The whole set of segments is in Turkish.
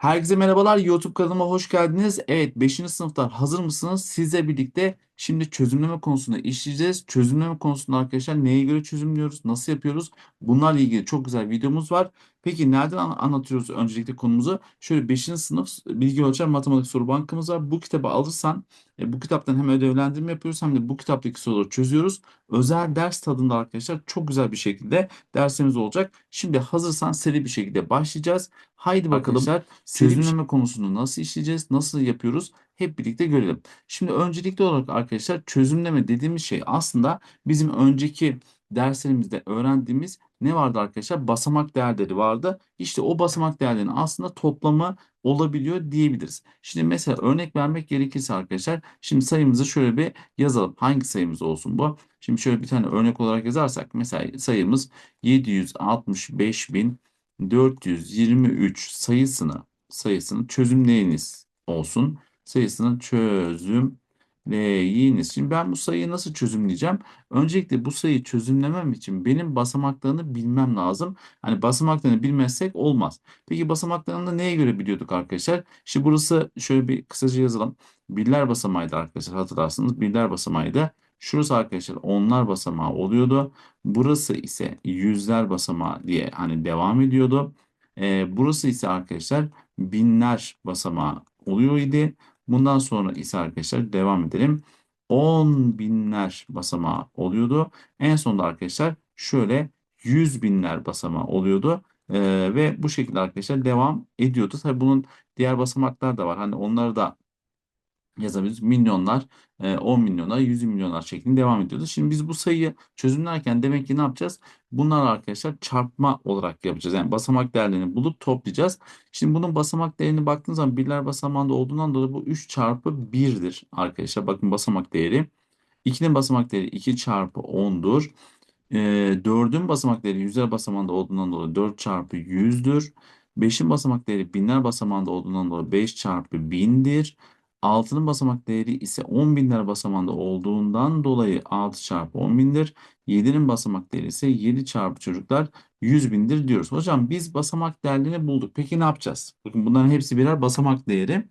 Herkese merhabalar. YouTube kanalıma hoş geldiniz. Evet, 5. sınıflar hazır mısınız? Sizle birlikte şimdi çözümleme konusunda işleyeceğiz. Çözümleme konusunda arkadaşlar neye göre çözümlüyoruz, nasıl yapıyoruz? Bunlarla ilgili çok güzel videomuz var. Peki nereden an- anlatıyoruz öncelikle konumuzu? Şöyle 5. sınıf bilgi ölçer matematik soru bankamız var. Bu kitabı alırsan e, bu kitaptan hem ödevlendirme yapıyoruz hem de bu kitaptaki soruları çözüyoruz. Özel ders tadında arkadaşlar çok güzel bir şekilde dersimiz olacak. Şimdi hazırsan seri bir şekilde başlayacağız. Haydi bakalım Bakalım, çözümleme konusunu nasıl işleyeceğiz, nasıl yapıyoruz hep birlikte görelim. Şimdi öncelikli olarak arkadaşlar çözümleme dediğimiz şey aslında bizim önceki derslerimizde öğrendiğimiz ne vardı arkadaşlar? Basamak değerleri vardı. İşte o basamak değerlerinin aslında toplamı olabiliyor diyebiliriz. Şimdi mesela örnek vermek gerekirse arkadaşlar şimdi sayımızı şöyle bir yazalım. Hangi sayımız olsun bu? Şimdi şöyle bir tane örnek olarak yazarsak mesela sayımız 765.423 sayısını sayısını çözümleyiniz olsun. Sayısını çözümleyiniz. Şimdi ben bu sayıyı nasıl çözümleyeceğim? Öncelikle bu sayıyı çözümlemem için benim basamaklarını bilmem lazım. Hani basamaklarını bilmezsek olmaz. Peki basamaklarını da neye göre biliyorduk arkadaşlar? Şimdi burası şöyle bir kısaca yazalım. Birler basamağıydı arkadaşlar hatırlarsınız. Birler basamağıydı. Şurası arkadaşlar onlar basamağı oluyordu. Burası ise yüzler basamağı diye hani devam ediyordu. Ee, burası ise arkadaşlar binler basamağı oluyor idi. Bundan sonra ise arkadaşlar devam edelim. 10 binler basamağı oluyordu. En sonunda arkadaşlar şöyle 100 binler basamağı oluyordu. Ee, ve bu şekilde arkadaşlar devam ediyordu. Tabii bunun diğer basamaklar da var. Hani onları da yazabiliriz. Milyonlar, e, 10 milyonlar, 100 milyonlar şeklinde devam ediyordu. Şimdi biz bu sayıyı çözümlerken demek ki ne yapacağız? Bunlar arkadaşlar çarpma olarak yapacağız. Yani basamak değerlerini bulup toplayacağız. Şimdi bunun basamak değerini baktığınız zaman birler basamağında olduğundan dolayı bu 3 çarpı 1'dir arkadaşlar. Bakın basamak değeri. 2'nin basamak değeri 2 çarpı 10'dur. E, 4'ün basamak değeri yüzler basamağında olduğundan dolayı 4 çarpı 100'dür. 5'in basamak değeri binler basamağında olduğundan dolayı 5 çarpı 1000'dir. 6'nın basamak değeri ise 10 binler basamağında olduğundan dolayı 6 çarpı 10 bindir. 7'nin basamak değeri ise 7 çarpı çocuklar 100 bindir diyoruz. Hocam biz basamak değerlerini bulduk. Peki ne yapacağız? Bakın bunların hepsi birer basamak değeri.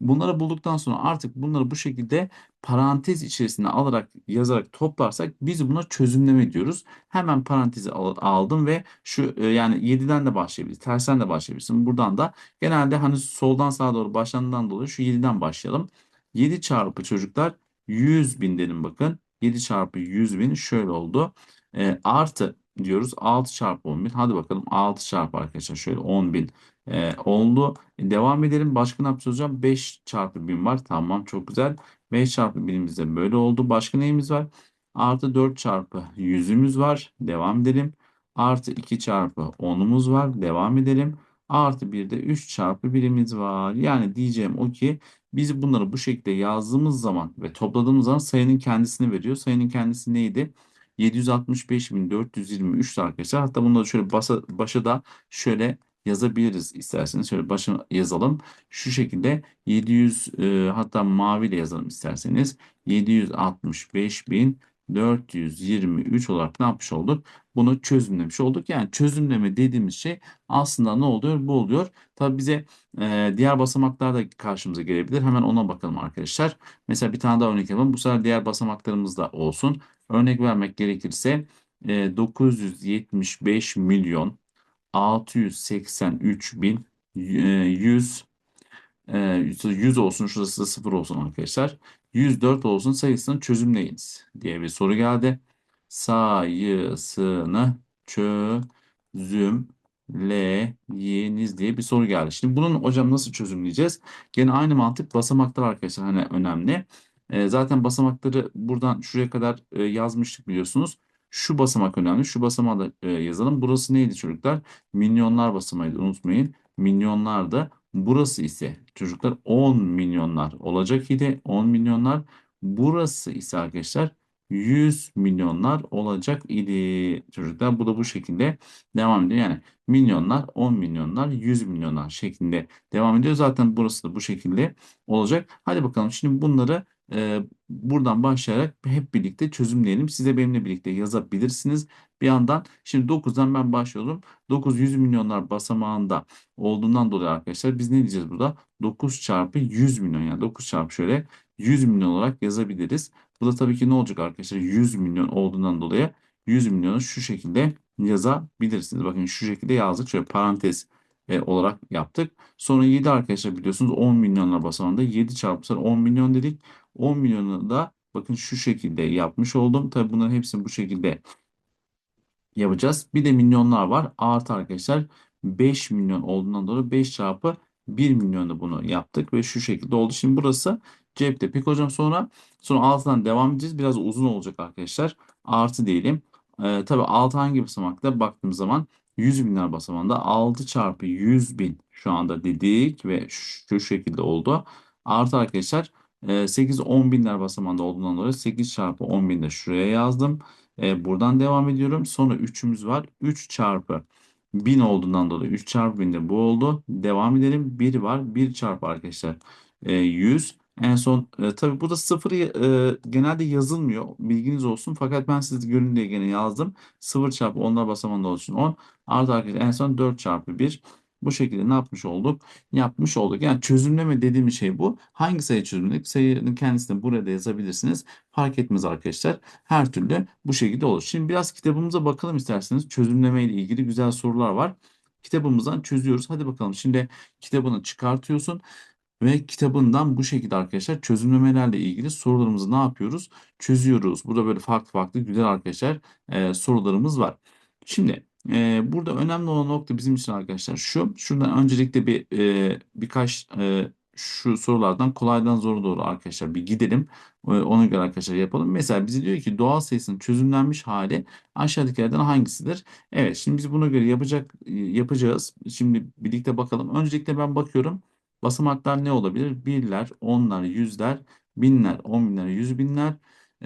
Bunları bulduktan sonra artık bunları bu şekilde parantez içerisine alarak yazarak toplarsak biz buna çözümleme diyoruz. Hemen parantezi al- aldım ve şu e, yani 7'den de başlayabiliriz. Tersten de başlayabilirsin. Buradan da genelde hani soldan sağa doğru başlandığından dolayı şu 7'den başlayalım. 7 çarpı çocuklar 100 bin dedim bakın. 7 çarpı 100 bin şöyle oldu. E, artı diyoruz 6 çarpı 10 bin. Hadi bakalım 6 çarpı arkadaşlar şöyle 10 bin e, oldu. Devam edelim. Başka ne yapacağız hocam? 5 çarpı 1000 var. Tamam çok güzel. 5 çarpı 1000'imiz de böyle oldu. Başka neyimiz var? Artı 4 çarpı 100'ümüz var. Devam edelim. Artı 2 çarpı 10'umuz var. Devam edelim. Artı bir de 3 çarpı 1'imiz var. Yani diyeceğim o ki biz bunları bu şekilde yazdığımız zaman ve topladığımız zaman sayının kendisini veriyor. Sayının kendisi neydi? 765.423 arkadaşlar. Hatta bunu da şöyle basa, başa da şöyle yazabiliriz isterseniz. Şöyle başına yazalım. Şu şekilde 700 e, hatta maviyle yazalım isterseniz. 765.423 olarak ne yapmış olduk? Bunu çözümlemiş olduk. Yani çözümleme dediğimiz şey aslında ne oluyor? Bu oluyor. Tabii bize e, diğer basamaklar da karşımıza gelebilir. Hemen ona bakalım arkadaşlar. Mesela bir tane daha örnek yapalım. Bu sefer diğer basamaklarımız da olsun. Örnek vermek gerekirse e, 975 milyon 683 bin e, 100 e, 100 olsun şurası da 0 olsun arkadaşlar. 104 olsun sayısını çözümleyiniz diye bir soru geldi. Sayısını çözümleyiniz diye bir soru geldi. Şimdi bunun hocam nasıl çözümleyeceğiz? Gene aynı mantık basamaklar arkadaşlar hani önemli. E, zaten basamakları buradan şuraya kadar e, yazmıştık biliyorsunuz. Şu basamak önemli. Şu basamağı da e, yazalım. Burası neydi çocuklar? Milyonlar basamağıydı unutmayın. Milyonlardı. Burası ise çocuklar 10 milyonlar olacak idi. 10 milyonlar. Burası ise arkadaşlar 100 milyonlar olacak idi. Çocuklar bu da bu şekilde devam ediyor. Yani milyonlar, 10 milyonlar, 100 milyonlar şeklinde devam ediyor. Zaten burası da bu şekilde olacak. Hadi bakalım şimdi bunları e, buradan başlayarak hep birlikte çözümleyelim. Siz de benimle birlikte yazabilirsiniz. Bir yandan şimdi 9'dan ben başlıyorum. 9 100 milyonlar basamağında olduğundan dolayı arkadaşlar biz ne diyeceğiz burada? 9 çarpı 100 milyon yani 9 çarpı şöyle 100 milyon olarak yazabiliriz. Bu da tabii ki ne olacak arkadaşlar? 100 milyon olduğundan dolayı 100 milyonu şu şekilde yazabilirsiniz. Bakın şu şekilde yazdık. Şöyle parantez e, olarak yaptık. Sonra 7 arkadaşlar biliyorsunuz 10 milyonlar basamağında 7 çarpı 10 milyon dedik. 10 milyonu da bakın şu şekilde yapmış oldum. Tabii bunların hepsini bu şekilde yapacağız. Bir de milyonlar var. Artı arkadaşlar 5 milyon olduğundan dolayı 5 çarpı 1 milyonu bunu yaptık ve şu şekilde oldu. Şimdi burası cepte. Peki hocam sonra sonra altıdan devam edeceğiz. Biraz uzun olacak arkadaşlar. Artı diyelim. Ee, tabii 6 hangi basamakta baktığımız zaman 100 binler basamağında 6 çarpı 100 bin şu anda dedik ve şu şekilde oldu. Artı arkadaşlar 8 10 binler basamağında olduğundan dolayı 8 çarpı 10 bin de şuraya yazdım. E, buradan devam ediyorum. Sonra 3'ümüz var. 3 çarpı 1000 olduğundan dolayı 3 çarpı 1000 de bu oldu. Devam edelim. 1 var. 1 çarpı arkadaşlar e, 100. En son e, tabii burada sıfırı e, genelde yazılmıyor. Bilginiz olsun. Fakat ben size görün diye gene yazdım. 0 çarpı onlar basamağında olsun 10. Artı arkadaşlar en son 4 çarpı 1. Bu şekilde ne yapmış olduk? Yapmış olduk. Yani çözümleme dediğim şey bu. Hangi sayı çözümledik? Sayının kendisini burada yazabilirsiniz. Fark etmez arkadaşlar. Her türlü bu şekilde olur. Şimdi biraz kitabımıza bakalım isterseniz. Çözümleme ile ilgili güzel sorular var. Kitabımızdan çözüyoruz. Hadi bakalım. Şimdi kitabını çıkartıyorsun. Ve kitabından bu şekilde arkadaşlar çözümlemelerle ilgili sorularımızı ne yapıyoruz? Çözüyoruz. Burada böyle farklı farklı güzel arkadaşlar e, sorularımız var. Şimdi e, burada önemli olan nokta bizim için arkadaşlar şu. Şuradan öncelikle bir e, birkaç e, şu sorulardan kolaydan zora doğru arkadaşlar bir gidelim. E, ona göre arkadaşlar yapalım. Mesela bize diyor ki doğal sayısının çözümlenmiş hali aşağıdakilerden hangisidir? Evet şimdi biz buna göre yapacak yapacağız. Şimdi birlikte bakalım. Öncelikle ben bakıyorum. Basamaklar ne olabilir? Birler, onlar, yüzler, binler, on binler, yüz binler,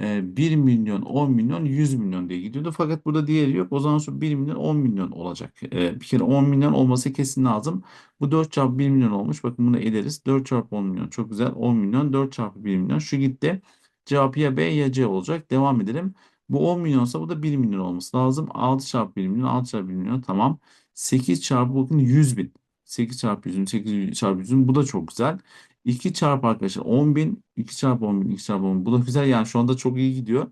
e, 1 milyon, 10 milyon, 100 milyon diye gidiyordu. Fakat burada diğeri yok. O zaman şu 1 milyon, 10 milyon olacak. E, bir kere 10 milyon olması kesin lazım. Bu 4 çarpı 1 milyon olmuş. Bakın bunu ederiz. 4 çarpı 10 milyon. Çok güzel. 10 milyon, 4 çarpı 1 milyon. Şu gitti. Cevap ya B ya C olacak. Devam edelim. Bu 10 milyonsa bu da 1 milyon olması lazım. 6 çarpı 1 milyon, 6 çarpı 1 milyon. Tamam. 8 çarpı bakın 100 bin. 8 çarpı 100'ün 8 çarpı 100'ün bu da çok güzel. 2 çarpı arkadaşlar 10 bin 2 çarpı 10 bin 2 çarpı 10 bin bu da güzel yani şu anda çok iyi gidiyor.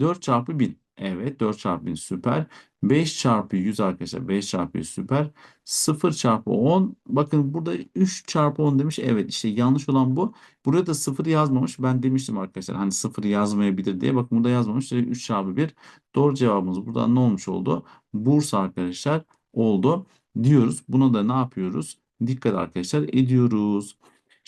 4 çarpı 1000 evet 4 çarpı 1000 süper. 5 çarpı 100 arkadaşlar 5 çarpı 100 süper. 0 çarpı 10 bakın burada 3 çarpı 10 demiş evet işte yanlış olan bu. Burada da 0 yazmamış ben demiştim arkadaşlar hani 0 yazmayabilir diye bakın burada yazmamış 3 çarpı 1 doğru cevabımız burada ne olmuş oldu? Bursa arkadaşlar oldu diyoruz. Buna da ne yapıyoruz? Dikkat arkadaşlar ediyoruz.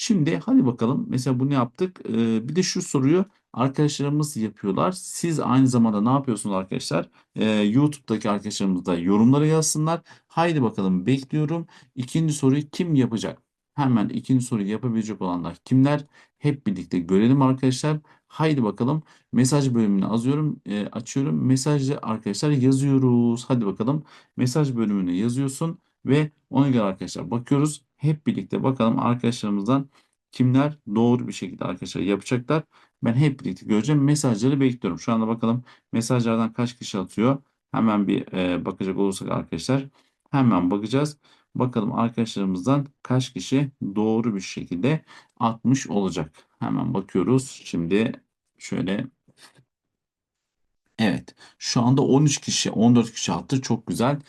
Şimdi hadi bakalım. Mesela bunu yaptık. Ee, bir de şu soruyu arkadaşlarımız yapıyorlar. Siz aynı zamanda ne yapıyorsunuz arkadaşlar? Ee, YouTube'daki arkadaşlarımız da yorumlara yazsınlar. Haydi bakalım bekliyorum. İkinci soruyu kim yapacak? Hemen ikinci soruyu yapabilecek olanlar kimler? Hep birlikte görelim arkadaşlar. Haydi bakalım. Mesaj bölümünü azıyorum, e, açıyorum. Mesajı arkadaşlar yazıyoruz. Hadi bakalım. Mesaj bölümüne yazıyorsun ve ona göre arkadaşlar bakıyoruz. Hep birlikte bakalım arkadaşlarımızdan kimler doğru bir şekilde arkadaşlar yapacaklar. Ben hep birlikte göreceğim. Mesajları bekliyorum. Şu anda bakalım mesajlardan kaç kişi atıyor. Hemen bir e, bakacak olursak arkadaşlar. Hemen bakacağız. Bakalım arkadaşlarımızdan kaç kişi doğru bir şekilde atmış olacak. Hemen bakıyoruz. Şimdi şöyle Evet. Şu anda 13 kişi, 14 kişi attı. Çok güzel.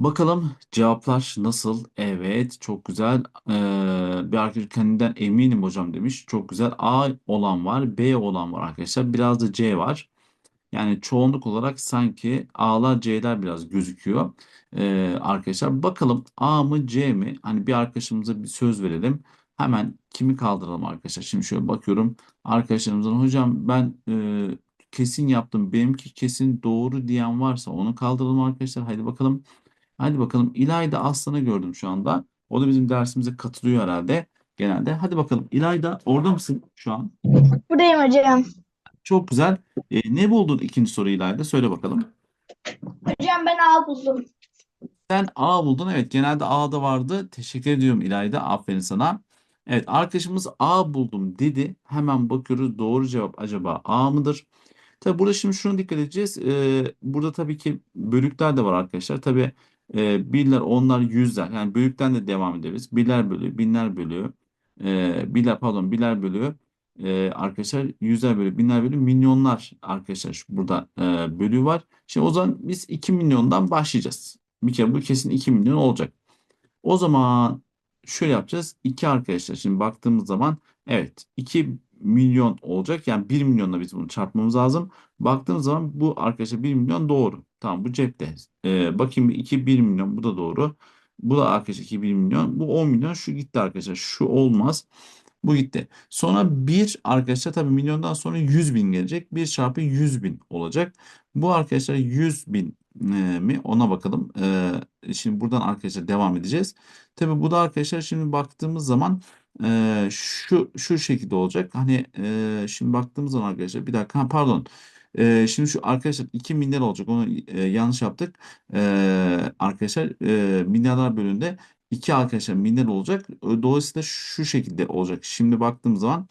Bakalım cevaplar nasıl? Evet, çok güzel. Ee, bir arkadaş kendinden eminim hocam demiş. Çok güzel. A olan var, B olan var arkadaşlar. Biraz da C var. Yani çoğunluk olarak sanki A'lar C'ler biraz gözüküyor. Ee, arkadaşlar bakalım A mı C mi? Hani bir arkadaşımıza bir söz verelim. Hemen kimi kaldıralım arkadaşlar? Şimdi şöyle bakıyorum. Arkadaşlarımızdan hocam ben e, kesin yaptım. Benimki kesin doğru diyen varsa onu kaldıralım arkadaşlar. Haydi bakalım. Hadi bakalım. İlayda Aslan'ı gördüm şu anda. O da bizim dersimize katılıyor herhalde genelde. Hadi bakalım. İlayda orada mısın şu an? Buradayım hocam. Çok güzel. E, ne buldun ikinci soru İlayda? Söyle bakalım. Hocam ben A buldum. Sen A buldun. Evet genelde A'da vardı. Teşekkür ediyorum İlayda. Aferin sana. Evet arkadaşımız A buldum dedi. Hemen bakıyoruz doğru cevap acaba A mıdır? Tabii burada şimdi şuna dikkat edeceğiz. Ee, burada tabii ki bölükler de var arkadaşlar. Tabii e, birler, onlar, yüzler. Yani bölükten de devam ederiz. Birler bölüğü, binler bölüğü, e, birler pardon, birler bölüğü, e, arkadaşlar yüzler bölüğü, binler bölüğü, milyonlar arkadaşlar burada e, bölüğü var. Şimdi o zaman biz 2 milyondan başlayacağız. Bir kere bu kesin 2 milyon olacak. O zaman şöyle yapacağız. 2 arkadaşlar şimdi baktığımız zaman evet 2 milyon olacak. Yani 1 milyonla biz bunu çarpmamız lazım. Baktığımız zaman bu arkadaşlar 1 milyon doğru. Tamam bu cepte. Ee, bakayım 2 1 milyon bu da doğru. Bu da arkadaşlar 2 1 milyon. Bu 10 milyon şu gitti arkadaşlar. Şu olmaz. Bu gitti. Sonra 1 arkadaşlar tabii milyondan sonra 100 bin gelecek. 1 çarpı 100 bin olacak. Bu arkadaşlar 100 bin e, mi ona bakalım. E, şimdi buradan arkadaşlar devam edeceğiz. Tabii bu da arkadaşlar şimdi baktığımız zaman e, şu şu şekilde olacak. Hani e, şimdi baktığımız zaman arkadaşlar bir dakika pardon. E, şimdi şu arkadaşlar 2 milyar olacak. Onu e, yanlış yaptık. E, arkadaşlar e, milyarlar bölümünde 2 arkadaşlar milyar olacak. Dolayısıyla şu şekilde olacak. Şimdi baktığım zaman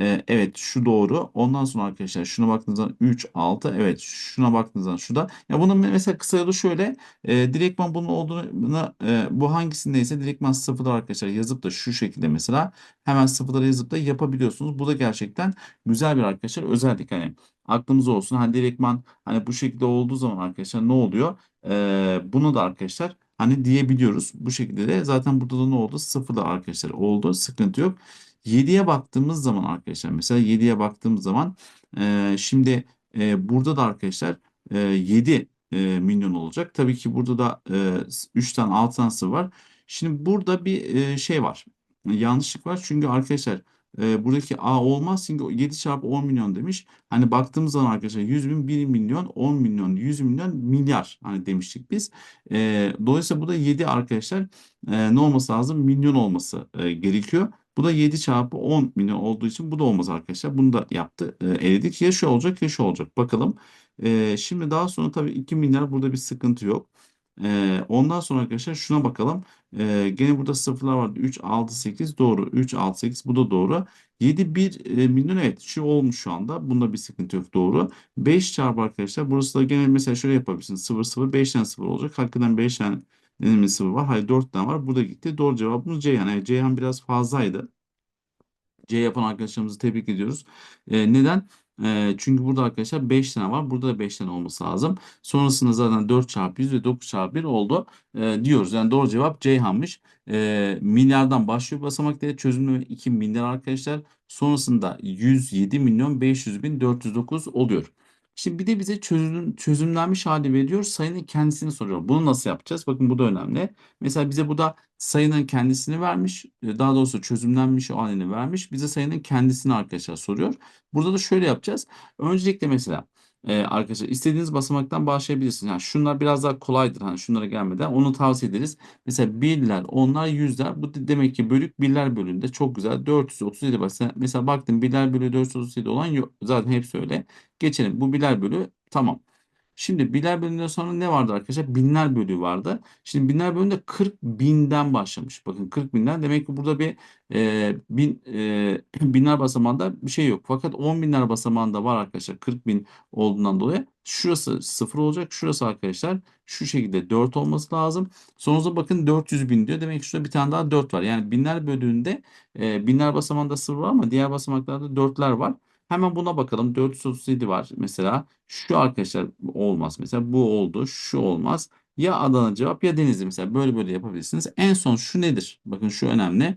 e, evet şu doğru. Ondan sonra arkadaşlar şuna baktığınız zaman 3, 6. Evet şuna baktığınız zaman şu da. Ya bunun mesela kısa yolu şöyle. E, direktman bunun olduğunu e, bu hangisindeyse direktman sıfırlar arkadaşlar yazıp da şu şekilde mesela hemen sıfırları yazıp da yapabiliyorsunuz. Bu da gerçekten güzel bir arkadaşlar özellik. Hani aklımızda olsun. Hani direktman hani bu şekilde olduğu zaman arkadaşlar ne oluyor? E, bunu da arkadaşlar hani diyebiliyoruz. Bu şekilde de zaten burada da ne oldu? Sıfırlar arkadaşlar oldu. Sıkıntı yok. 7'ye baktığımız zaman arkadaşlar mesela 7'ye baktığımız zaman e, şimdi e, burada da arkadaşlar e, 7 e, milyon olacak. Tabii ki burada da e, 3 tane 6 tane var. Şimdi burada bir e, şey var. Yanlışlık var. Çünkü arkadaşlar e, buradaki A olmaz. Çünkü 7 çarpı 10 milyon demiş. Hani baktığımız zaman arkadaşlar 100 bin 1 milyon 10 milyon 100 milyon milyar hani demiştik biz. E, dolayısıyla bu da 7 arkadaşlar e, ne olması lazım? Milyon olması e, gerekiyor. Bu da 7 çarpı 10 milyon olduğu için bu da olmaz arkadaşlar. Bunu da yaptı. E, eledik. Ya şu olacak ya şu olacak. Bakalım. E, şimdi daha sonra tabii 2 milyar burada bir sıkıntı yok. E, ondan sonra arkadaşlar şuna bakalım. E, gene burada sıfırlar vardı. 3, 6, 8 doğru. 3, 6, 8 bu da doğru. 7, 1 e, milyon evet şu olmuş şu anda. Bunda bir sıkıntı yok doğru. 5 çarpı arkadaşlar. Burası da gene mesela şöyle yapabilirsiniz. 0, 0, 5 tane 0 olacak. Hakikaten 5 tane Denemin sıfır var. Hayır 4 tane var. Burada gitti. Doğru cevabımız Ceyhan. Yani Ceyhan biraz fazlaydı. C yapan arkadaşlarımızı tebrik ediyoruz. E, neden? E, çünkü burada arkadaşlar 5 tane var. Burada da 5 tane olması lazım. Sonrasında zaten 4 çarpı 100 ve 9 çarpı 1 oldu e, diyoruz. Yani doğru cevap Ceyhan'mış. E, milyardan başlıyor basamak değeri çözümleme 2 milyar arkadaşlar. Sonrasında 107 milyon 500 bin 409 oluyor. Şimdi bir de bize çözüm, çözümlenmiş hali veriyor. Sayının kendisini soruyor. Bunu nasıl yapacağız? Bakın bu da önemli. Mesela bize bu da sayının kendisini vermiş. e, Daha doğrusu çözümlenmiş halini vermiş. Bize sayının kendisini arkadaşlar soruyor. Burada da şöyle yapacağız. Öncelikle mesela e, arkadaşlar istediğiniz basamaktan başlayabilirsiniz. Yani şunlar biraz daha kolaydır. Hani şunlara gelmeden onu tavsiye ederiz. Mesela birler, onlar, yüzler. Bu de- demek ki bölük birler bölümünde çok güzel. 437 bak. Sen- Mesela baktım birler bölü 437 olan yok. Zaten hepsi öyle. Geçelim. Bu birler bölü tamam. Şimdi binler bölümünden sonra ne vardı arkadaşlar? Binler bölüğü vardı. Şimdi binler bölümünde 40 binden başlamış. Bakın 40 binden demek ki burada bir e, bin, e, binler basamağında bir şey yok. Fakat 10 binler basamağında var arkadaşlar 40 bin olduğundan dolayı. Şurası 0 olacak. Şurası arkadaşlar şu şekilde 4 olması lazım. Sonunda bakın 400 bin diyor. Demek ki şurada bir tane daha 4 var. Yani binler bölüğünde e, binler basamağında 0 var ama diğer basamaklarda 4'ler var. Hemen buna bakalım. 437 var mesela. Şu arkadaşlar olmaz. Mesela bu oldu. Şu olmaz. Ya Adana cevap ya Denizli mesela. Böyle böyle yapabilirsiniz. En son şu nedir? Bakın şu önemli.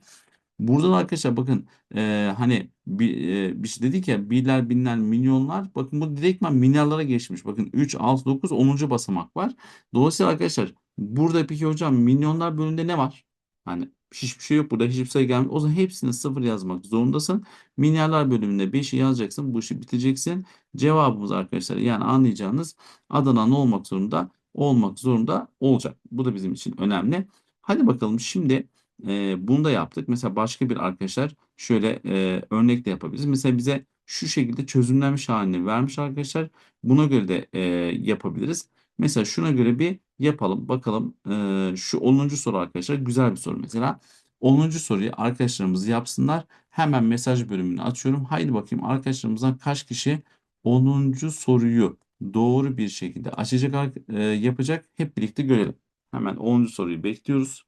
Burada da arkadaşlar bakın e, hani bir, e, bir şey dedik ya birler binler milyonlar bakın bu direktman milyarlara geçmiş. Bakın 3, 6, 9, 10. basamak var. Dolayısıyla arkadaşlar burada peki hocam milyonlar bölümünde ne var? Hani hiçbir şey yok burada hiçbir sayı gelmiyor. O zaman hepsini sıfır yazmak zorundasın. Milyarlar bölümünde 5'i yazacaksın. Bu işi bitireceksin. Cevabımız arkadaşlar yani anlayacağınız Adana ne olmak zorunda? Olmak zorunda olacak. Bu da bizim için önemli. Hadi bakalım şimdi e, bunu da yaptık. Mesela başka bir arkadaşlar şöyle e, örnek de yapabiliriz. Mesela bize şu şekilde çözümlenmiş halini vermiş arkadaşlar. Buna göre de e, yapabiliriz. Mesela şuna göre bir yapalım. Bakalım e, şu 10. soru arkadaşlar güzel bir soru mesela. 10. soruyu arkadaşlarımız yapsınlar. Hemen mesaj bölümünü açıyorum. Haydi bakayım arkadaşlarımızdan kaç kişi 10. soruyu doğru bir şekilde açacak, e, yapacak. Hep birlikte görelim. Hemen 10. soruyu bekliyoruz.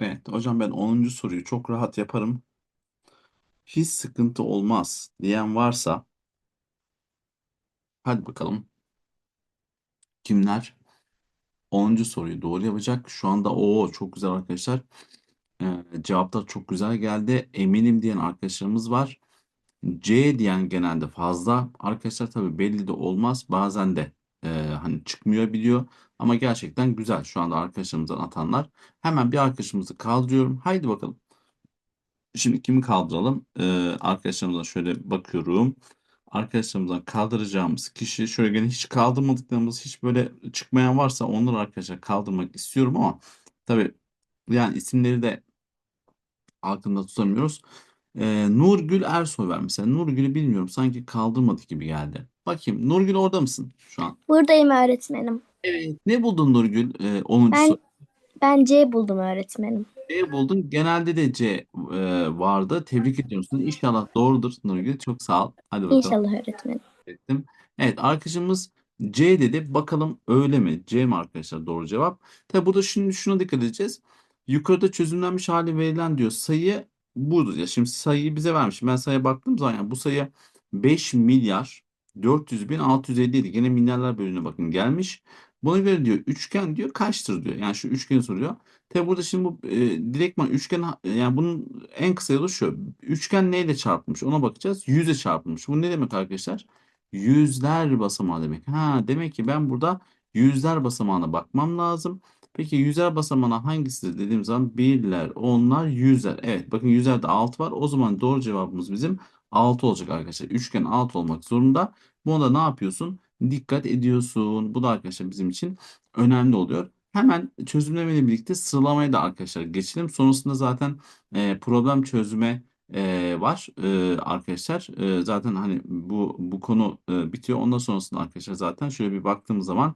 Evet hocam ben 10. soruyu çok rahat yaparım. Hiç sıkıntı olmaz diyen varsa hadi bakalım kimler 10. soruyu doğru yapacak. Şu anda o çok güzel arkadaşlar. Ee, cevaplar çok güzel geldi. Eminim diyen arkadaşlarımız var. C diyen genelde fazla. Arkadaşlar tabii belli de olmaz. Bazen de e, hani çıkmıyor biliyor. Ama gerçekten güzel şu anda arkadaşlarımızdan atanlar. Hemen bir arkadaşımızı kaldırıyorum. Haydi bakalım. Şimdi kimi kaldıralım? Ee, arkadaşlarımıza şöyle bakıyorum. Arkadaşlarımızdan kaldıracağımız kişi şöyle gene hiç kaldırmadıklarımız hiç böyle çıkmayan varsa onları arkadaşlar kaldırmak istiyorum ama tabii yani isimleri de aklımda tutamıyoruz. Ee, Nurgül Ersoy var mesela. Nurgül'ü bilmiyorum. Sanki kaldırmadık gibi geldi. Bakayım. Nurgül orada mısın şu an? Buradayım öğretmenim. Evet. Ne buldun Nurgül? Ee, 10. Ben soru. ben C buldum öğretmenim. C buldun. Genelde de C e, vardı. Tebrik ediyorum seni. İnşallah doğrudur Nurgül. Çok sağ ol. Hadi bakalım. İnşallah öğretmenim. ettim. Evet arkadaşımız C dedi. Bakalım öyle mi? C mi arkadaşlar doğru cevap? Tabi burada şimdi şuna dikkat edeceğiz. Yukarıda çözümlenmiş hali verilen diyor. Sayı budur. Ya şimdi sayıyı bize vermiş. Ben sayıya baktığım zaman yani bu sayı 5 milyar 400 bin 657. Gene milyarlar bölümüne bakın gelmiş. Buna göre diyor üçgen diyor kaçtır diyor. Yani şu üçgeni soruyor. Tabi burada şimdi bu e, direktman üçgen yani bunun en kısa yolu şu. Üçgen neyle çarpılmış ona bakacağız. Yüze çarpılmış. Bu ne demek arkadaşlar? Yüzler basamağı demek. Ha demek ki ben burada yüzler basamağına bakmam lazım. Peki yüzler basamağına hangisidir dediğim zaman birler, onlar, yüzler. Evet bakın yüzlerde 6 var. O zaman doğru cevabımız bizim 6 olacak arkadaşlar. Üçgen 6 olmak zorunda. Buna da ne yapıyorsun? Dikkat ediyorsun. Bu da arkadaşlar bizim için önemli oluyor. Hemen çözümlemeyle birlikte sıralamaya da arkadaşlar geçelim. Sonrasında zaten e, problem çözüme e, var e, arkadaşlar. E, zaten hani bu bu konu e, bitiyor. Ondan sonrasında arkadaşlar zaten şöyle bir baktığımız zaman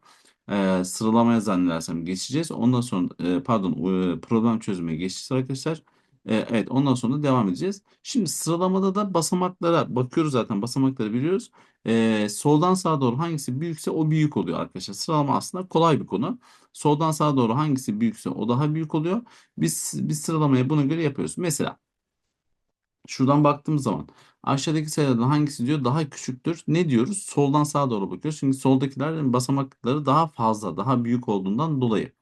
e, sıralamaya zannedersem geçeceğiz. Ondan sonra e, pardon e, problem çözüme geçeceğiz arkadaşlar. E, evet ondan sonra devam edeceğiz. Şimdi sıralamada da basamaklara bakıyoruz zaten basamakları biliyoruz. E, soldan sağa doğru hangisi büyükse o büyük oluyor arkadaşlar. Sıralama aslında kolay bir konu. Soldan sağa doğru hangisi büyükse o daha büyük oluyor. Biz biz sıralamayı buna göre yapıyoruz. Mesela Şuradan baktığımız zaman aşağıdaki sayılardan hangisi diyor daha küçüktür. Ne diyoruz? Soldan sağa doğru bakıyoruz. Çünkü soldakilerin basamakları daha fazla, daha büyük olduğundan dolayı.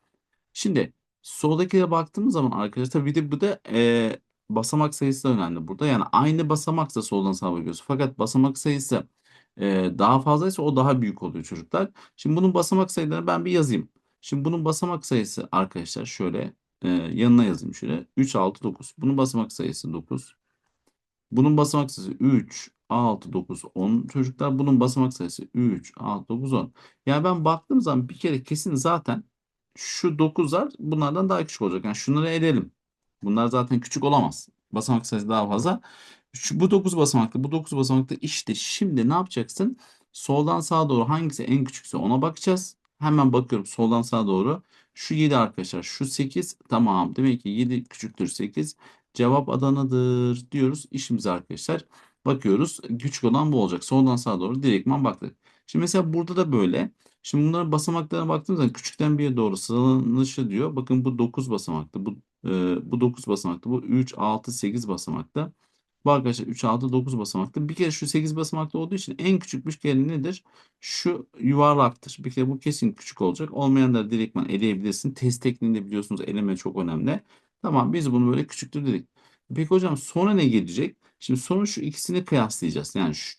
Şimdi soldakilere baktığımız zaman arkadaşlar bir de bu da e, basamak sayısı da önemli burada. Yani aynı basamaksa soldan sağa bakıyoruz. Fakat basamak sayısı e, daha fazlaysa o daha büyük oluyor çocuklar. Şimdi bunun basamak sayılarını ben bir yazayım. Şimdi bunun basamak sayısı arkadaşlar şöyle e, yanına yazayım şöyle. 3, 6, 9. Bunun basamak sayısı 9. Bunun basamak sayısı 3, 6, 9, 10 çocuklar. Bunun basamak sayısı 3, 6, 9, 10. Yani ben baktığım zaman bir kere kesin zaten şu 9'lar bunlardan daha küçük olacak. Yani şunları eleyelim. Bunlar zaten küçük olamaz. Basamak sayısı daha fazla. Şu, bu 9 basamaklı, bu 9 basamaklı. İşte şimdi ne yapacaksın? Soldan sağa doğru hangisi en küçükse ona bakacağız. Hemen bakıyorum soldan sağa doğru. Şu 7 arkadaşlar. Şu 8. Tamam. Demek ki 7 küçüktür 8. Cevap Adana'dır diyoruz işimize arkadaşlar. Bakıyoruz. Küçük olan bu olacak. Soldan sağa doğru direktman baktık. Şimdi mesela burada da böyle. Şimdi bunların basamaklarına baktığımız zaman küçükten bir'e doğru sıralanışı diyor. Bakın bu 9 basamaklı. Bu, e, bu 9 basamaklı. Bu 3, 6, 8 basamaklı. Bu arkadaşlar 3, 6, 9 basamaklı. Bir kere şu 8 basamaklı olduğu için en küçük üçgen nedir? Şu yuvarlaktır. Bir kere bu kesin küçük olacak. Olmayanları direktman eleyebilirsin. Test tekniğinde biliyorsunuz eleme çok önemli. Tamam biz bunu böyle küçüktür dedik. Peki hocam sonra ne gelecek? Şimdi sonra şu ikisini kıyaslayacağız. Yani şu-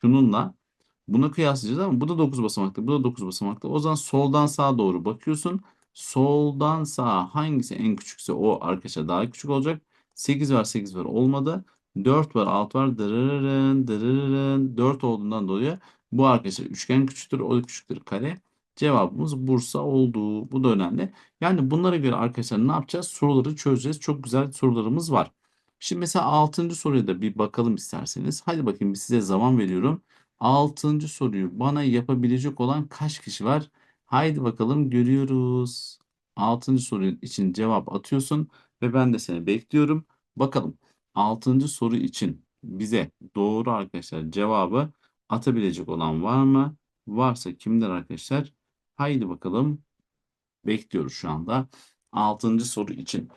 şununla bunu kıyaslayacağız ama bu da 9 basamaklı, bu da 9 basamaklı. O zaman soldan sağa doğru bakıyorsun. Soldan sağa hangisi en küçükse o arkadaşlar daha küçük olacak. 8 var 8 var olmadı. 4 var 6 var dırırırın dırırırın 4 olduğundan dolayı bu arkadaşlar üçgen küçüktür o küçüktür kare. Cevabımız Bursa oldu. Bu da önemli. Yani bunlara göre arkadaşlar ne yapacağız? Soruları çözeceğiz. Çok güzel sorularımız var. Şimdi mesela 6. soruya da bir bakalım isterseniz. Hadi bakayım size zaman veriyorum. 6. soruyu bana yapabilecek olan kaç kişi var? Haydi bakalım görüyoruz. 6. soru için cevap atıyorsun ve ben de seni bekliyorum. Bakalım 6. soru için bize doğru arkadaşlar cevabı atabilecek olan var mı? Varsa kimler arkadaşlar? Haydi bakalım. Bekliyoruz şu anda. 6. soru için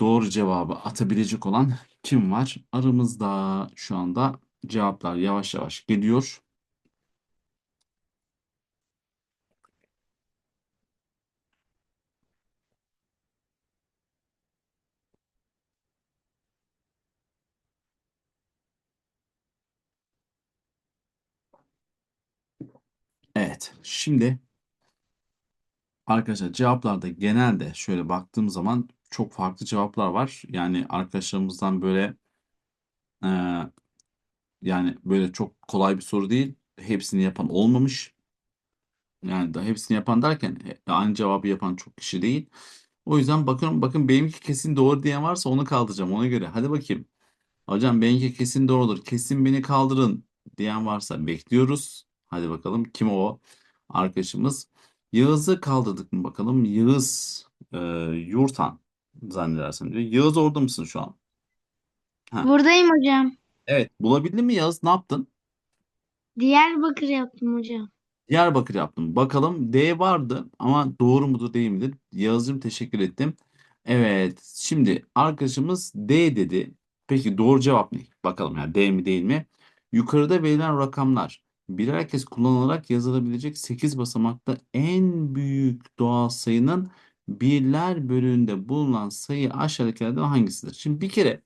doğru cevabı atabilecek olan kim var? Aramızda şu anda cevaplar yavaş yavaş geliyor. Evet, şimdi arkadaşlar cevaplarda genelde şöyle baktığım zaman çok farklı cevaplar var. Yani arkadaşlarımızdan böyle yani böyle çok kolay bir soru değil. Hepsini yapan olmamış. Yani da hepsini yapan derken e, aynı cevabı yapan çok kişi değil. O yüzden bakın bakın benimki kesin doğru diyen varsa onu kaldıracağım ona göre. Hadi bakayım. Hocam benimki kesin doğrudur. Kesin beni kaldırın diyen varsa bekliyoruz. Hadi bakalım kim o arkadaşımız? Yağız'ı kaldırdık mı bakalım? Yağız e, Yurtan zannedersem diyor. Yağız orada mısın şu an? Ha. Buradayım hocam. Evet. Bulabildin mi Yağız? Ne yaptın? Diyarbakır yaptım hocam. Diyarbakır yaptım. Bakalım D vardı ama doğru mudur değil midir? Yağız'cığım teşekkür ettim. Evet. Şimdi arkadaşımız D dedi. Peki doğru cevap ne? Bakalım yani D mi değil mi? Yukarıda verilen rakamlar birer kez kullanılarak yazılabilecek 8 basamaklı en büyük doğal sayının birler bölüğünde bulunan sayı aşağıdakilerden hangisidir? Şimdi bir kere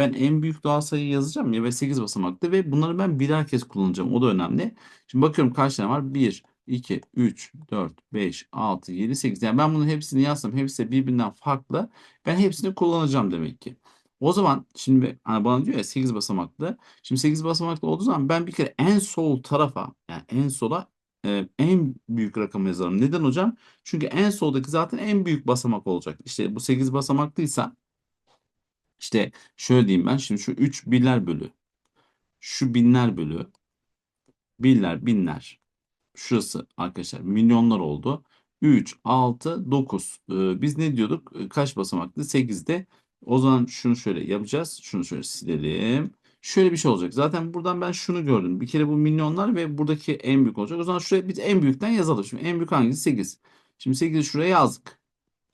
ben en büyük doğal sayıyı yazacağım ya ve 8 basamaklı ve bunları ben birer kez kullanacağım. O da önemli. Şimdi bakıyorum kaç tane var? 1, 2, 3, 4, 5, 6, 7, 8. Yani ben bunun hepsini yazsam hepsi de birbirinden farklı. Ben hepsini kullanacağım demek ki. O zaman şimdi hani bana diyor ya 8 basamaklı. Şimdi 8 basamaklı olduğu zaman ben bir kere en sol tarafa yani en sola e, en büyük rakamı yazarım. Neden hocam? Çünkü en soldaki zaten en büyük basamak olacak. İşte bu 8 basamaklıysa işte şöyle diyeyim ben. Şimdi şu 3 birler bölü. Şu binler bölü. Birler, binler. Şurası arkadaşlar milyonlar oldu. 3, 6, 9. Ee, biz ne diyorduk? Ee, Kaç basamaklı? 8'de. O zaman şunu şöyle yapacağız. Şunu şöyle silelim. Şöyle bir şey olacak. Zaten buradan ben şunu gördüm. Bir kere bu milyonlar ve buradaki en büyük olacak. O zaman şuraya biz en büyükten yazalım. Şimdi en büyük hangisi? 8. Şimdi 8'i şuraya yazdık.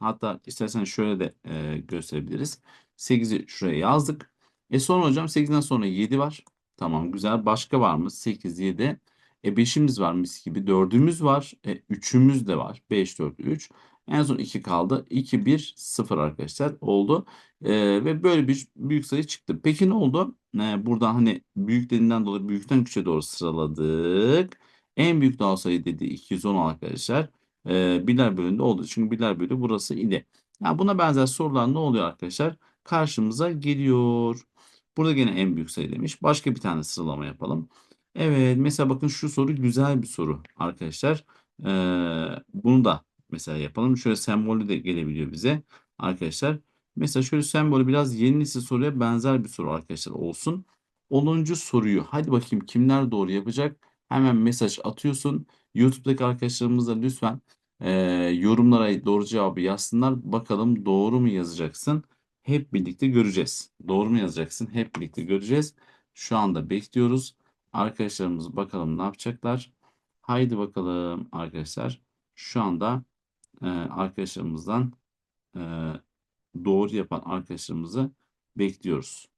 Hatta istersen şöyle de e, gösterebiliriz. 8'i şuraya yazdık. E sonra hocam 8'den sonra 7 var. Tamam güzel. Başka var mı? 8, 7. E 5'imiz var mis gibi. 4'ümüz var. E 3'ümüz de var. 5, 4, 3. En son 2 kaldı. 2, 1, 0 arkadaşlar oldu. E, ve böyle bir büyük sayı çıktı. Peki ne oldu? E, buradan hani büyüklerinden dolayı büyükten küçüğe doğru sıraladık. En büyük doğal sayı dediği 210 arkadaşlar. E, birler bölümünde oldu. Çünkü birler bölü burası idi. Yani buna benzer sorular ne oluyor arkadaşlar? Karşımıza geliyor. Burada gene en büyük sayı demiş. Başka bir tane sıralama yapalım. Evet mesela bakın şu soru güzel bir soru arkadaşlar. Ee, bunu da mesela yapalım. Şöyle sembolü de gelebiliyor bize arkadaşlar. Mesela şöyle sembolü biraz yeni nesil soruya benzer bir soru arkadaşlar olsun. 10. soruyu hadi bakayım kimler doğru yapacak? Hemen mesaj atıyorsun. YouTube'daki arkadaşlarımız da lütfen e, yorumlara doğru cevabı yazsınlar. Bakalım doğru mu yazacaksın? Hep birlikte göreceğiz. Doğru mu yazacaksın? Hep birlikte göreceğiz. Şu anda bekliyoruz. Arkadaşlarımız bakalım ne yapacaklar. Haydi bakalım arkadaşlar. Şu anda e, arkadaşlarımızdan e, doğru yapan arkadaşlarımızı bekliyoruz.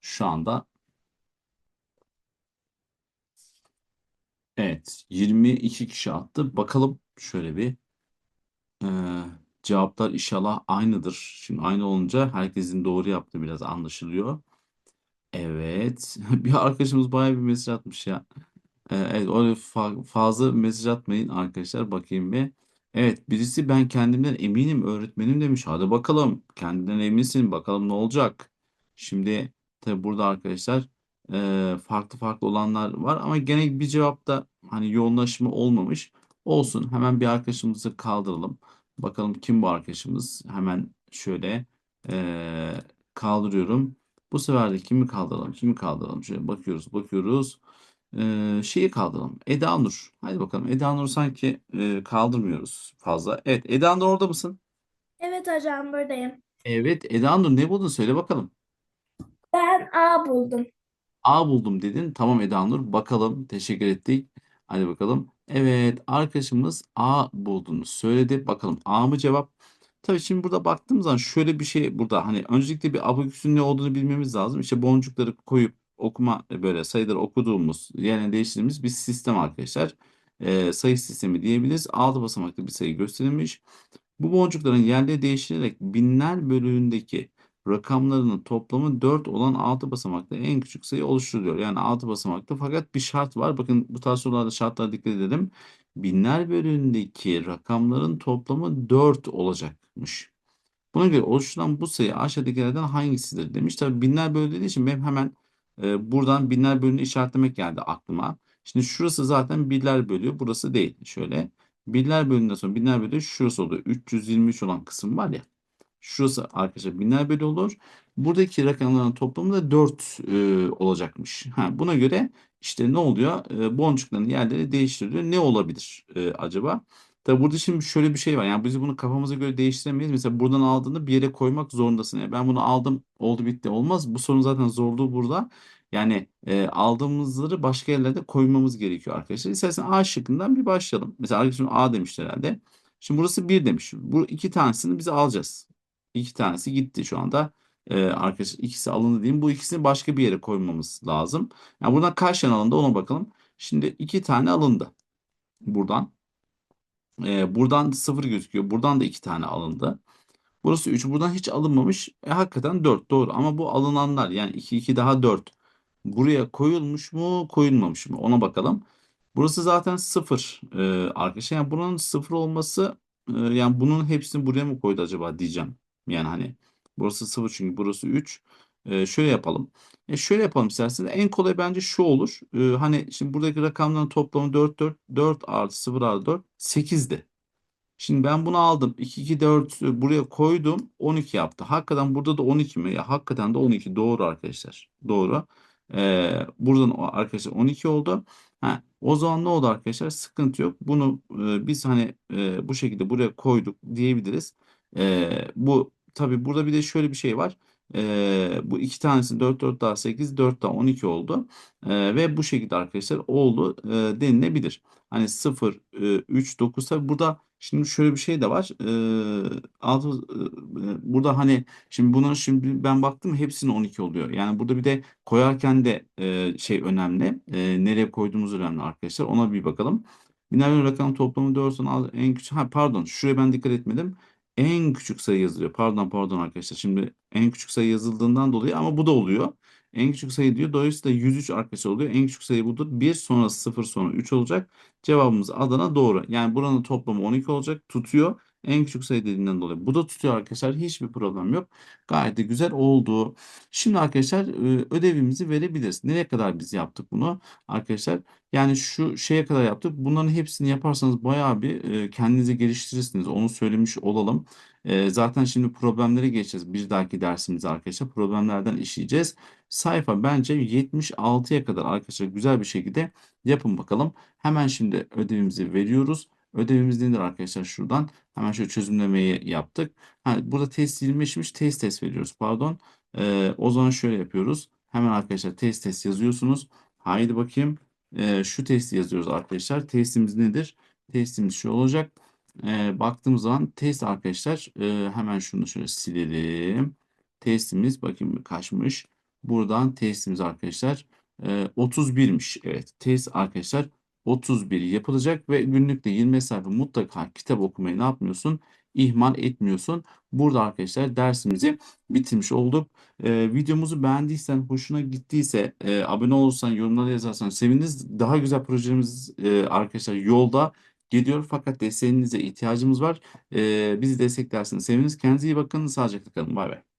Şu anda evet 22 kişi attı. Bakalım şöyle bir e, cevaplar inşallah aynıdır. Şimdi aynı olunca herkesin doğru yaptığı biraz anlaşılıyor. Evet. Bir arkadaşımız bayağı bir mesaj atmış ya. Ee, evet öyle fa- fazla mesaj atmayın arkadaşlar. Bakayım bir. Evet birisi ben kendimden eminim öğretmenim demiş. Hadi bakalım. Kendinden eminsin. Bakalım ne olacak. Şimdi tabi burada arkadaşlar e, farklı farklı olanlar var ama gene bir cevapta hani yoğunlaşma olmamış. Olsun. Hemen bir arkadaşımızı kaldıralım. Bakalım kim bu arkadaşımız? Hemen şöyle e, kaldırıyorum. Bu sefer de kimi kaldıralım? Kimi kaldıralım? Şöyle bakıyoruz, bakıyoruz. E, şeyi kaldıralım. Eda Nur. Hadi bakalım. Eda Nur sanki e, kaldırmıyoruz fazla. Evet, Eda Nur orada mısın? Evet hocam buradayım. Evet, Eda Nur ne buldun? Söyle bakalım. Ben A buldum. A buldum dedin. Tamam Eda Nur. Bakalım. Teşekkür ettik. Hadi bakalım. Evet arkadaşımız A bulduğunu söyledi. Bakalım A mı cevap? Tabii şimdi burada baktığımız zaman şöyle bir şey burada hani öncelikle bir abaküsün ne olduğunu bilmemiz lazım. İşte boncukları koyup okuma e, böyle sayıları okuduğumuz yerine değiştirdiğimiz bir sistem arkadaşlar. Ee, sayı sistemi diyebiliriz. 6 basamaklı bir sayı gösterilmiş. Bu boncukların yerleri değiştirilerek binler bölüğündeki rakamlarının toplamı 4 olan 6 basamaklı en küçük sayı oluşturuyor. Yani 6 basamaklı fakat bir şart var. Bakın bu tarz sorularda şartlara dikkat edelim. Binler bölüğündeki rakamların toplamı 4 olacakmış. Buna göre oluşturulan bu sayı aşağıdakilerden hangisidir demiş. Tabii binler bölü dediği için benim hemen e, buradan binler bölüğünü işaretlemek geldi aklıma. Şimdi şurası zaten birler bölüğü, burası değil. Şöyle birler bölüğünden sonra binler bölüğü şurası oluyor. 323 olan kısım var ya. Şurası arkadaşlar binler bölü olur. Buradaki rakamların toplamı da 4 e, olacakmış. Ha, buna göre işte ne oluyor? E, boncukların yerleri değiştiriliyor. Ne olabilir e, acaba? Tabi burada şimdi şöyle bir şey var. Yani biz bunu kafamıza göre değiştiremeyiz. Mesela buradan aldığını bir yere koymak zorundasın. Yani ben bunu aldım oldu bitti olmaz. Bu sorun zaten zorluğu burada. Yani e, aldığımızları başka yerlerde koymamız gerekiyor arkadaşlar. İstersen A şıkkından bir başlayalım. Mesela arkadaşım A demişler herhalde. Şimdi burası 1 demiş. Bu iki tanesini biz alacağız. İki tanesi gitti şu anda. E, arkadaşlar ikisi alındı diyeyim. Bu ikisini başka bir yere koymamız lazım. Yani buradan kaç tane alındı ona bakalım. Şimdi iki tane alındı. Buradan. E, buradan 0 gözüküyor. Buradan da iki tane alındı. Burası 3. Buradan hiç alınmamış. E, hakikaten 4 doğru. Ama bu alınanlar yani 2 2 daha 4. Buraya koyulmuş mu koyulmamış mı ona bakalım. Burası zaten 0 e, arkadaşlar. Yani bunun 0 olması e, yani bunun hepsini buraya mı koydu acaba diyeceğim. Yani hani burası 0 çünkü burası 3. E, şöyle yapalım. E, şöyle yapalım isterseniz. En kolay bence şu olur. E, hani şimdi buradaki rakamların toplamı 4 4 4 artı 0 artı 4 8'di. Şimdi ben bunu aldım. 2, 2, 4 buraya koydum. 12 yaptı. Hakikaten burada da 12 mi? Ya hakikaten de 12. Doğru arkadaşlar. Doğru. Ee, buradan arkadaşlar 12 oldu. Ha, o zaman ne oldu arkadaşlar? Sıkıntı yok. Bunu e, biz hani e, bu şekilde buraya koyduk diyebiliriz. Ee, bu tabii burada bir de şöyle bir şey var. Ee, bu iki tanesi 4 4 daha 8 4 daha 12 oldu. Ee, ve bu şekilde arkadaşlar oldu e, denilebilir. Hani 0 e, 3 9 tabii burada Şimdi şöyle bir şey de var. Ee, altı, e, burada hani şimdi bunun şimdi ben baktım hepsinin 12 oluyor. Yani burada bir de koyarken de e, şey önemli. E, nereye koyduğumuz önemli arkadaşlar. Ona bir bakalım. Biner rakam toplamı 4 al en küçük. Ha pardon şuraya ben dikkat etmedim. En küçük sayı yazılıyor. Pardon pardon arkadaşlar. Şimdi en küçük sayı yazıldığından dolayı ama bu da oluyor. En küçük sayı diyor. Dolayısıyla 103 arkadaşlar oluyor. En küçük sayı budur. 1 sonra 0 sonra 3 olacak. Cevabımız Adana doğru. Yani buranın toplamı 12 olacak. Tutuyor. En küçük sayı dediğinden dolayı. Bu da tutuyor arkadaşlar. Hiçbir problem yok. Gayet de güzel oldu. Şimdi arkadaşlar e, ödevimizi verebiliriz. Nereye kadar biz yaptık bunu? Arkadaşlar yani şu şeye kadar yaptık. Bunların hepsini yaparsanız bayağı bir e, kendinizi geliştirirsiniz. Onu söylemiş olalım. E, zaten şimdi problemlere geçeceğiz. Bir dahaki dersimizde arkadaşlar problemlerden işleyeceğiz. Sayfa bence 76'ya kadar arkadaşlar güzel bir şekilde yapın bakalım. Hemen şimdi ödevimizi veriyoruz. Ödevimiz nedir arkadaşlar şuradan? Hemen şöyle çözümlemeyi yaptık. Ha, burada test 25'miş test test veriyoruz pardon. Ee, o zaman şöyle yapıyoruz. Hemen arkadaşlar test test yazıyorsunuz. Haydi bakayım. Ee, şu testi yazıyoruz arkadaşlar. Testimiz nedir? Testimiz şu olacak. Ee, baktığımız zaman test arkadaşlar e, hemen şunu şöyle silelim. Testimiz bakayım kaçmış. Buradan testimiz arkadaşlar e, 31'miş. Evet test arkadaşlar 31 yapılacak ve günlükte 20 sayfa mutlaka kitap okumayı ne yapmıyorsun? İhmal etmiyorsun. Burada arkadaşlar dersimizi bitirmiş olduk. Ee, videomuzu beğendiysen, hoşuna gittiyse, e, abone olursan, yorumlara yazarsan seviniriz. Daha güzel projelerimiz e, arkadaşlar yolda geliyor fakat desteğinize ihtiyacımız var. Ee, bizi desteklerseniz seviniriz. Kendinize iyi bakın. Sağlıcakla kalın. Bay bay.